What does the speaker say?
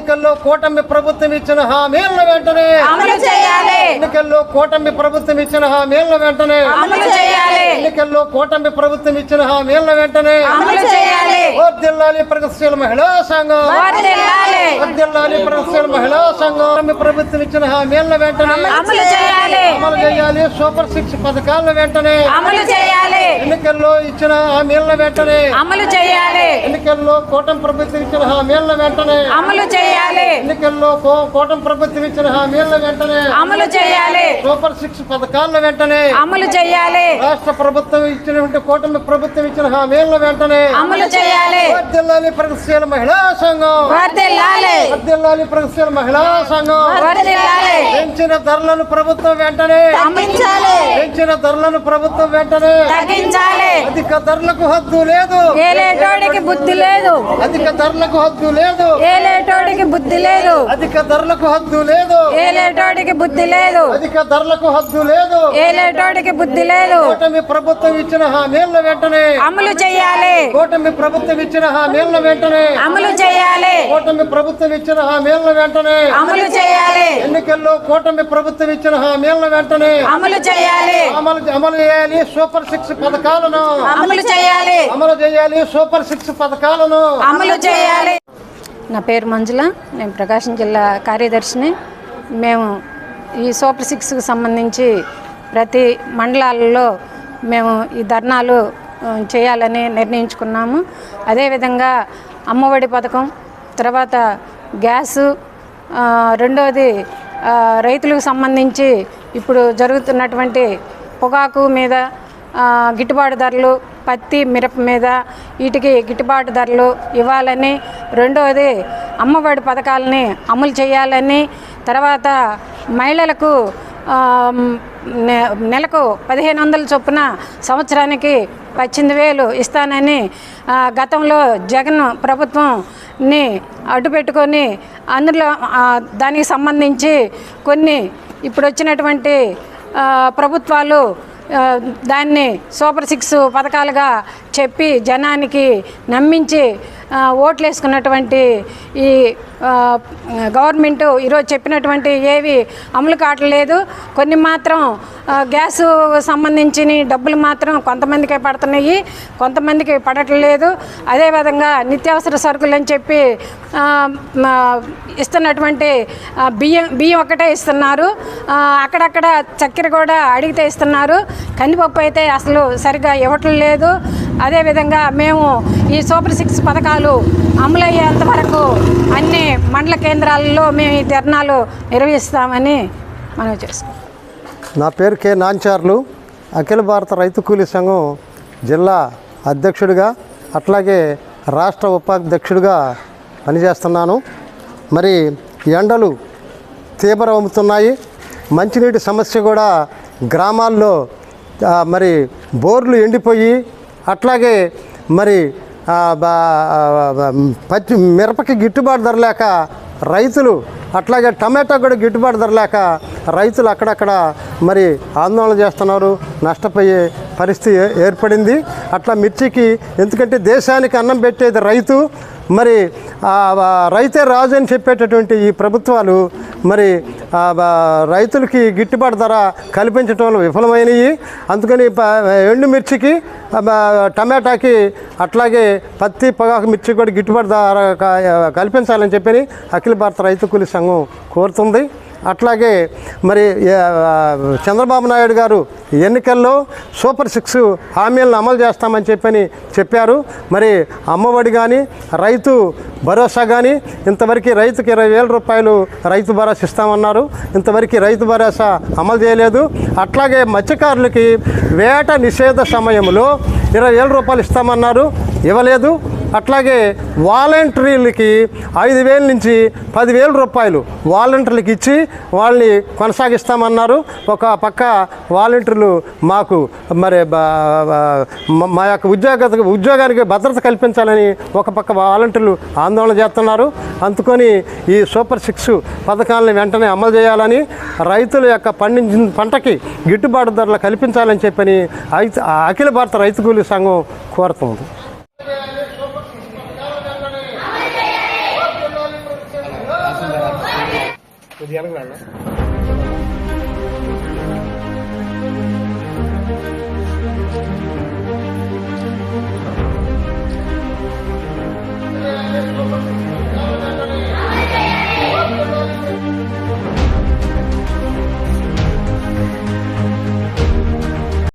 ఎన్నికల్లో కూటమి ప్రభుత్వం ఇచ్చిన హామీలను వెంటనే అమలు చేయాలి. ఎన్నికల్లో కూటమి ప్రభుత్వం ఇచ్చిన హామీలను వెంటనే అమలు చేయాలి. ఎన్నికల్లో కూటమి ప్రభుత్వం ఇచ్చిన హామీలను వెంటనే అమలు చేయాలి. వర్దిల్లాలి ప్రగతిశీల మహిళా సంఘం. వర్దిల్లాలి. ప్రగతిశీల మహిళా కూటమి ప్రభుత్వం ఇచ్చిన హామీలను వెంటనే అమలు చేయాలి. అమలు చేయాలి. సూపర్ సిక్స్ పథకాలను వెంటనే అమలు చేయాలి. ఎన్నికల్లో ఇచ్చిన హామీలను వెంటనే అమలు చేయాలి. ఎన్నికల్లో కూటమి ప్రభుత్వం ఇచ్చిన హామీలను వెంటనే అమలు చేయాలి. ఎన్నికల్లో కూటమి ప్రభుత్వం ఇచ్చిన హామీలను వెంటనే అమలు చేయాలి. సూపర్ సిక్స్ పథకాలను వెంటనే అమలు చేయాలి. రాష్ట్ర ప్రభుత్వం ఇచ్చినటువంటి కూటమి ప్రభుత్వం ఇచ్చిన హామీలను వెంటనే అమలు చేయాలి. వర్దిల్లాలి ప్రగతిశీల మహిళా సంఘం. వర్దిల్లాలి ప్రగతిశీల మహిళా సంఘం వర్ధిల్లాలి పెంచిన ధరలను ప్రభుత్వం వెంటనే తగ్గించాలి. పెంచిన ధరలను ప్రభుత్వం వెంటనే తగ్గించాలి. అధిక ధరలకు హద్దు లేదు. ఏలేటోడికి బుద్ధి లేదు. అధిక ధరలకు హద్దు లేదు. ఏలేటోడికి బుద్ధి లేదు. అధిక ధరలకు హద్దు లేదు. ఏలేటోడికి బుద్ధి లేదు. అధిక ధరలకు హద్దు లేదు. ఏలేటోడికి బుద్ధి లేదు. కూటమి ప్రభుత్వం ఇచ్చిన హామీలను వెంటనే అమలు చేయాలి. కూటమి ప్రభుత్వం ఇచ్చిన హామీలను వెంటనే అమలు చేయాలి. కూటమి ప్రభుత్వం ఇచ్చిన హామీలను వెంటనే అమలు చేయాలి. ఎన్నికల్లో కూటమి ప్రభుత్వం ఇచ్చిన హామీలను వెంటనే అమలు చేయాలి. అమలు అమలు చేయాలి. సూపర్ సిక్స్ పథకాలను. అమలు చేయాలి. అమలు చేయాలి. సూపర్ సిక్స్ పథకాలను. అమలు చేయాలి. నా పేరు మంజుల. నేను ప్రకాశం జిల్లా కార్యదర్శిని. మేము ఈ సూపర్ సిక్స్కి సంబంధించి ప్రతి మండలాలలో మేము ఈ ధర్నాలు చేయాలని నిర్ణయించుకున్నాము. అదేవిధంగా అమ్మఒడి పథకం తర్వాత గ్యాసు రెండవది రైతులకు సంబంధించి ఇప్పుడు జరుగుతున్నటువంటి పొగాకు మీద గిట్టుబాటు ధరలు పత్తి మిరప మీద వీటికి గిట్టుబాటు ధరలు ఇవ్వాలని రెండవది అమ్మఒడి పథకాలని అమలు చేయాలని తర్వాత మహిళలకు నెలకు పదిహేను వందల చొప్పున సంవత్సరానికి పద్దెనిమిది వేలు ఇస్తానని గతంలో జగన్ ప్రభుత్వంని అడ్డుపెట్టుకొని అందులో దానికి సంబంధించి కొన్ని ఇప్పుడు వచ్చినటువంటి ప్రభుత్వాలు దాన్ని సూపర్ సిక్స్ పథకాలుగా చెప్పి జనానికి నమ్మించి ఓట్లు వేసుకున్నటువంటి ఈ గవర్నమెంటు గవర్నమెంట్ ఈరోజు చెప్పినటువంటి ఏవి అమలు కావట్లేదు కొన్ని మాత్రం గ్యాస్ గ్యాసు సంబంధించిన డబ్బులు మాత్రం కొంతమందికే పడుతున్నాయి. కొంతమందికి పడట్లేదు అదేవిధంగా నిత్యావసర సరుకులు అని చెప్పి ఇస్తున్నటువంటి బియ్యం బియ్యం ఒకటే ఇస్తున్నారు. అక్కడక్కడ చక్కెర కూడా అడిగితే ఇస్తున్నారు. కందిపప్పు అయితే అసలు సరిగ్గా ఇవ్వటం లేదు. అదేవిధంగా మేము ఈ సూపర్ సిక్స్ పథకాలు అమలయ్యేంత వరకు అన్ని మండల కేంద్రాలలో మేము ఈ ధర్నాలు నిర్వహిస్తామని మనం చేసుకుంటాం నా పేరు కె నాంచార్లు. అఖిల భారత రైతు కూలీ సంఘం జిల్లా అధ్యక్షుడిగా అట్లాగే రాష్ట్ర ఉపాధ్యక్షుడిగా పనిచేస్తున్నాను. మరి ఎండలు తీవ్రమవుతున్నాయి. మంచినీటి సమస్య కూడా గ్రామాల్లో మరి బోర్లు ఎండిపోయి అట్లాగే మరి బా- పచ్చి మిరపకి గిట్టుబాటు ధర లేక రైతులు అట్లాగే టమాటా కూడా గిట్టుబాటు ధర లేక రైతులు అక్కడక్కడ మరి ఆందోళన చేస్తున్నారు. నష్టపోయే పరిస్థితి ఏర్పడింది. అట్లా మిర్చికి ఎందుకంటే దేశానికి అన్నం పెట్టేది రైతు. మరి రైతే రాజు అని చెప్పేటటువంటి ఈ ప్రభుత్వాలు మరి రైతులకి గిట్టుబాటు ధర కల్పించడంలో విఫలమైనవి అందుకని ఎండుమిర్చికి టమాటాకి అట్లాగే పత్తి పొగాకు మిర్చి కూడా గిట్టుబాటు ధర కల్పించాలని చెప్పి అఖిల భారత రైతు కూలీ సంఘం కోరుతుంది. అట్లాగే మరి చంద్రబాబు నాయుడు గారు ఎన్నికల్లో సూపర్ సిక్స్ హామీలను అమలు చేస్తామని చెప్పని చెప్పారు. మరి అమ్మఒడి కానీ రైతు భరోసా కానీ ఇంతవరకు రైతుకి ఇరవై వేల రూపాయలు రైతు భరోసా ఇస్తామన్నారు. ఇంతవరకు రైతు భరోసా అమలు చేయలేదు. అట్లాగే మత్స్యకారులకి వేట నిషేధ సమయంలో ఇరవై వేల రూపాయలు ఇస్తామన్నారు. ఇవ్వలేదు. అట్లాగే వాలంటీర్లకి ఐదు వేల నుంచి పదివేల రూపాయలు వాలంటీర్లకు ఇచ్చి వాళ్ళని కొనసాగిస్తామన్నారు. ఒక పక్క వాలంటీర్లు మాకు మరి బా- మా- యొక్క ఉద్యోగ ఉద్యోగానికి భద్రత కల్పించాలని ఒక పక్క వాలంటీర్లు ఆందోళన చేస్తున్నారు. అందుకొని ఈ సూపర్ సిక్స్ పథకాలను వెంటనే అమలు చేయాలని రైతుల యొక్క పండించిన పంటకి గిట్టుబాటు ధరలు కల్పించాలని చెప్పని ఐ- అఖిల భారత రైతు కూలీ సంఘం కోరుతుంది. വ്യതിയാനങ്ങളാണ്.